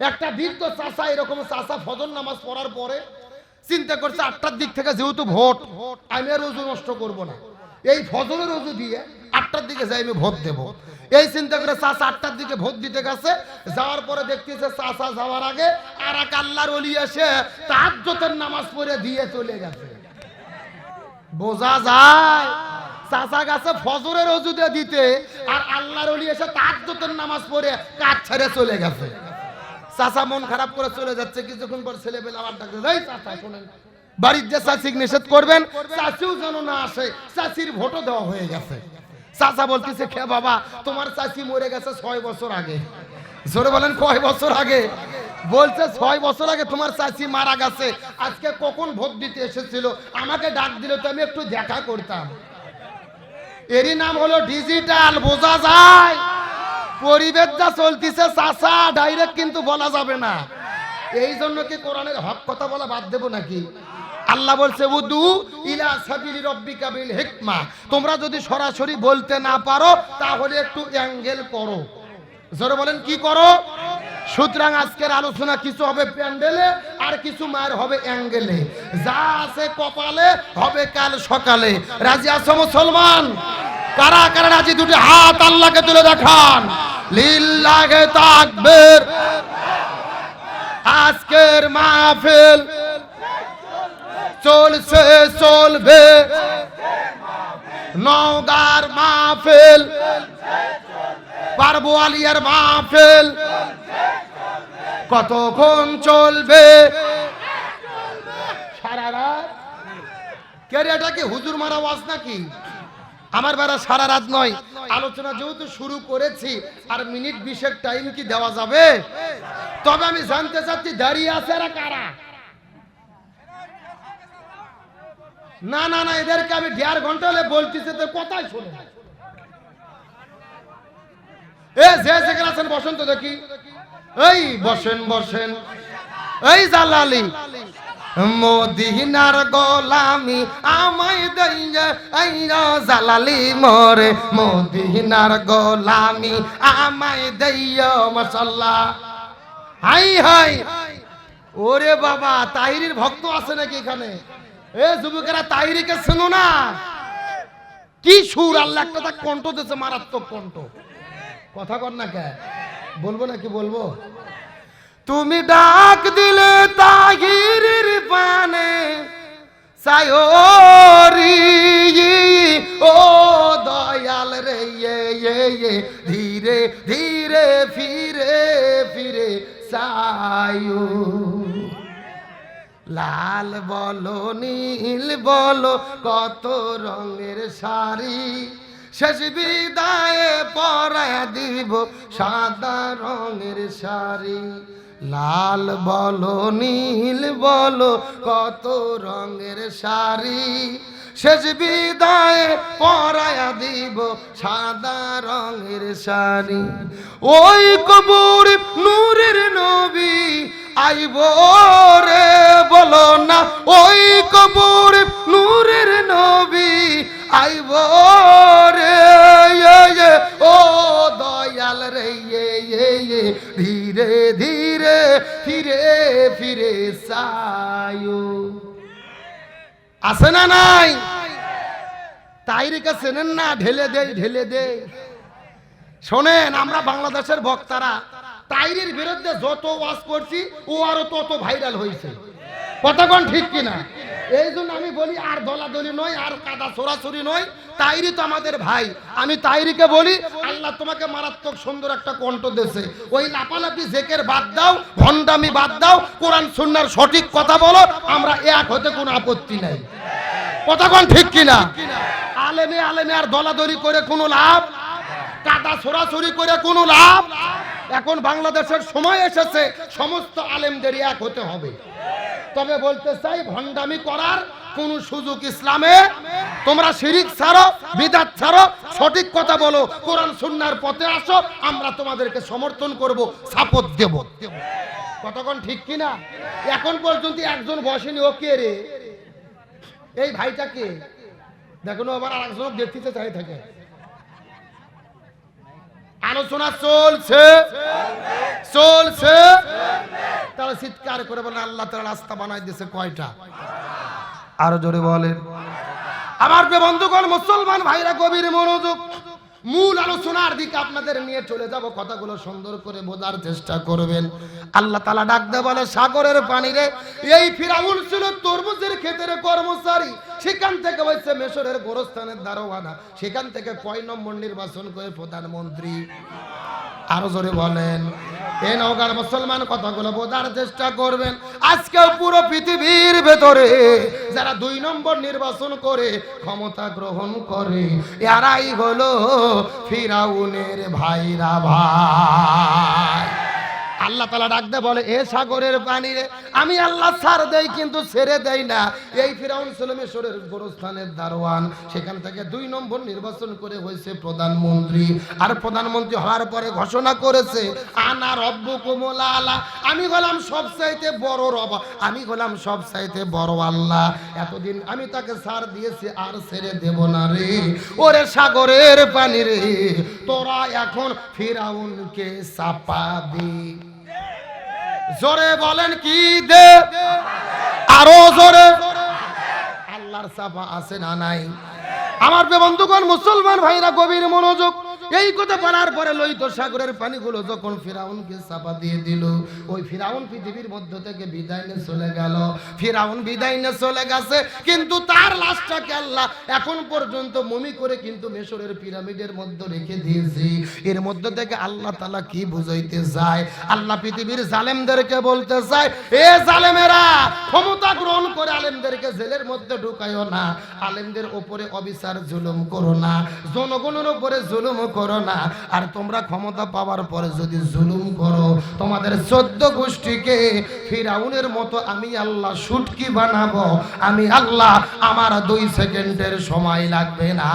একটা বৃদ্ধ চাষা, এরকম চাষা ফজর নামাজ পড়ার পরে চিন্তা করছে, আটটার দিক থেকে যেহেতু ভোট, আমি আর রোজু নষ্ট করব না। এই ফজরের রোজু দিয়ে আটটার দিকে যাই, আমি ভোট দেব। এই চিন্তা করে চাষা আটটার দিকে ভোট দিতে গেছে, যাওয়ার পরে দেখতেছে চাষা যাওয়ার আগে আর এক আল্লাহর অলি এসে তাহাজ্জতের নামাজ পড়ে দিয়ে চলে গেছে। বোঝা যায় চাচা গাছে ফজরের অজুদে দিতে, আর আল্লাহর অলি এসে তাহাজ্জতের নামাজ পড়ে কাজ ছেড়ে চলে গেছে। চাচা মন খারাপ করে চলে যাচ্ছে, কিছুক্ষণ পর ছেলে পেলে আবার ডাকতে শোনেন। বাড়ির যে চাষিক নিষেধ করবেন চাষিও যেন না আসে চাষির ভোটও দেওয়া হয়ে গেছে। চাচা বলতেছে খে বাবা, তোমার চাষি মরে গেছে ছয় বছর আগে। জোরে বলেন, কয় বছর আগে? বলছে, ছয় বছর আগে তোমার চাচি মারা গেছে। আজকে কখন ভোট দিতে এসেছিল? আমাকে ডাক দিলে তো আমি একটু দেখা করতাম। এরই নাম হলো ডিজিটাল, বোঝা যায়। পরিবেশ যা চলতিছে, চাচা ডাইরেক্ট কিন্তু বলা যাবে না। এই জন্য কি কোরআনের হক কথা বলা বাদ দেবো নাকি? আল্লাহ বলছে, উদু ইলা সাবিলি রব্বিকা বিল হিকমা। তোমরা যদি সরাসরি বলতে না পারো, তাহলে একটু অ্যাঙ্গেল করো। জোরে বলেন, কি করো? সুতরাং আজকের আলোচনা কিছু হবে প্যান্ডেলে, আর কিছু মায়ের হবে অ্যাঙ্গেলে। যা আছে কপালে হবে কাল সকালে। রাজি আছো মুসলমান? কারা কারা রাজি? দুটি হাত আল্লাহকে তুলে দেখান। লিল্লাহে তাকবীর। আজকের মাহফিল চলছে, চলবে। নওগার মাহফিল পারবোয়ালিয়ার মাহফিল কতক্ষণ চলবে? সারা রাত? কে হুজুর মারা ওয়াজ নাকি? আমার বেড়া সারা রাত নয়। আলোচনা যেহেতু শুরু করেছি, আর মিনিট বিশেক টাইম কি দেওয়া যাবে? তবে আমি জানতে চাচ্ছি, দাঁড়িয়ে আছে কারা? না না না, এদেরকে আমি দেড় ঘণ্টা হলে বলতেছি তো কোথায় শোনে এ আছেন, বসেন তো দেখি। এই, বসেন বসেন। এই জালালি মদিনার গোলামি আমায় দইয়া আইয়া জালালি মোরে। মদিনার গোলামি আমায় দইয়া মাশাল্লাহ হাই হাই। ওরে বাবা, তাহিরির ভক্ত আছে নাকি এখানে? এ যুবকেরা তাহিরিকে শুনো না? কি সুর, আল্লাহ একটা তার কণ্ঠ দিয়েছে, মারাত্মক কণ্ঠ। কথা কর না কে? বলব নাকি বলব? তুমি ডাক দিলে তাহিরের পানে, সায়রি, ও দয়াল রে ধীরে ধীরে ফিরে ফিরে সায়ু। লাল বলো, নীল বলো, কত রঙের শাড়ি, শেষ বিদায়ে পরায় দিব সাদা রঙের শাড়ি। লাল বলো, নীল বলো, কত রঙের শাড়ি? শেষ বিদায়ে পরায়া দিব সাদা রঙের শাড়ি। ওই কবুর নূরের নবী আইব রে, বলো না, ওই কবুর নূরের নবী আইব রে। ও দয়াল রে ধীরে ধীরে ফিরে ফিরে সায়ু আছে না নাই? তাইরিকে চেনেন না? ঢেলে দে ঢেলে দে শোনেন, আমরা বাংলাদেশের বক্তারা, তাইরির বিরুদ্ধে যত ওয়াজ করছি, ও আরও তত ভাইরাল হয়েছে কতক্ষণ ঠিক কিনা? এই জন্য আমি বলি, আর দলাদলি নয়, আর কাদা সরাসরি নয়। তাইরি তো আমাদের ভাই। আমি তাইরিকে বলি, আল্লাহ তোমাকে মারাত্মক সুন্দর একটা কণ্ঠ দেশে ওই লাপালাপি জেকের বাদ দাও, ভণ্ডামি বাদ দাও, কোরআন সুন্নার সঠিক কথা বলো, আমরা এক হতে কোনো আপত্তি নাই। কথা কোন ঠিক কিনা? আলেমে আলেমে আর দলাদলি করে কোনো লাভ? কাদা সরাসরি করে কোনো লাভ? এখন বাংলাদেশের সময় এসেছে, সমস্ত আলেমদের এক হতে হবে। তবে বলতে চাই, ভণ্ডামি করার কোন সুযোগ ইসলামে, তোমরা শিরিক ছাড়ো, বিদাত ছাড়ো, সঠিক কথা বলো, কোরআন সুন্নার পথে আসো, আমরা তোমাদেরকে সমর্থন করব, সাপোর্ট দেব। কতক্ষণ ঠিক কিনা? এখন পর্যন্ত একজন বসেনি, ও কে রে? এই ভাইটাকে দেখুন আবার আরেকজন দেখতে চাই থাকে। আলোচনা চলছে। চলছে। তারা চিৎকার করে বলে আল্লাহ তারা রাস্তা বানাই দিয়েছে কয়টা? আরও জোরে বলেন। আমার বন্ধুগণ, মুসলমান ভাইরা কবির মনোযোগ আলোচনার দিকে আপনাদের নিয়ে চলে যাব। কথাগুলো সুন্দর করে বোঝার চেষ্টা করবেন। আল্লাহ তালা ডাক দে বলে, সাগরের পানিরে এই ফিরাউল ছিল তরমুজের ক্ষেত্রে কর্মচারী। সেখান থেকে হয়েছে মেশরের গোরস্থানের দারোয়ানা। সেখান থেকে কয় নম্বর নির্বাচন করে প্রধানমন্ত্রী? আরও জোরে বলেন। এ নৌকার মুসলমান কথাগুলো বোঝার চেষ্টা করবেন। আজকে পুরো পৃথিবীর ভেতরে যারা দুই নম্বর নির্বাচন করে, ক্ষমতা গ্রহণ করে, এরাই হলো ফিরাউনের ভাইরা ভাই। আল্লাহ তালা ডাকতে বলে, এ সাগরের পানি রে, আমি আল্লাহ সার দেই কিন্তু ছেড়ে দেই না। এই ফিরাউন সলেমেশ্বরের গোরস্থানের দারোয়ান, সেখান থেকে দুই নম্বর নির্বাচন করে হয়েছে প্রধানমন্ত্রী। আর প্রধানমন্ত্রী হওয়ার পরে ঘোষণা করেছে, আনা রব্য কোমলা আলা আমি হলাম সব চাইতে বড় রব, আমি হলাম সব চাইতে বড় আল্লাহ। এতদিন আমি তাকে সার দিয়েছি, আর ছেড়ে দেব না রে। ওরে সাগরের পানি রে, তোরা এখন ফিরাউনকে চাপা দি। জোরে বলেন কি দে? আরও জোরে। আল্লাহর সাফা আছে না নাই? আমার বন্ধুগণ, মুসলমান ভাইরা, গভীর মনোযোগ এই কথা বলার পরে লোহিত সাগরের পানিগুলো যখন ফিরাউনকে চাপা দিয়ে দিল, ওই ফিরাউন পৃথিবীর মধ্য থেকে বিদায় নিয়ে চলে গেল। ফিরাউন বিদায় নিয়ে চলে গেছে, কিন্তু তার লাশটাকে আল্লাহ এখন পর্যন্ত মমি করে কিন্তু মেশরের পিরামিডের মধ্যে রেখে দিয়েছি। এর মধ্য থেকে আল্লাহ তালা কি বুঝাইতে চায়? আল্লাহ পৃথিবীর জালেমদেরকে বলতে চায়, এ জালেমেরা, ক্ষমতা গ্রহণ করে আলেমদেরকে জেলের মধ্যে ঢুকাইও না। আলেমদের ওপরে অবিচার, জুলুম করো না। জনগণের উপরে জুলুম করো না। আর তোমরা ক্ষমতা পাওয়ার পরে যদি জুলুম করো, তোমাদের চোদ্দ গোষ্ঠীকে ফিরাউনের মতো আমি আল্লাহ সুটকি বানাবো। আমি আল্লাহ, আমার দুই সেকেন্ডের সময় লাগবে না।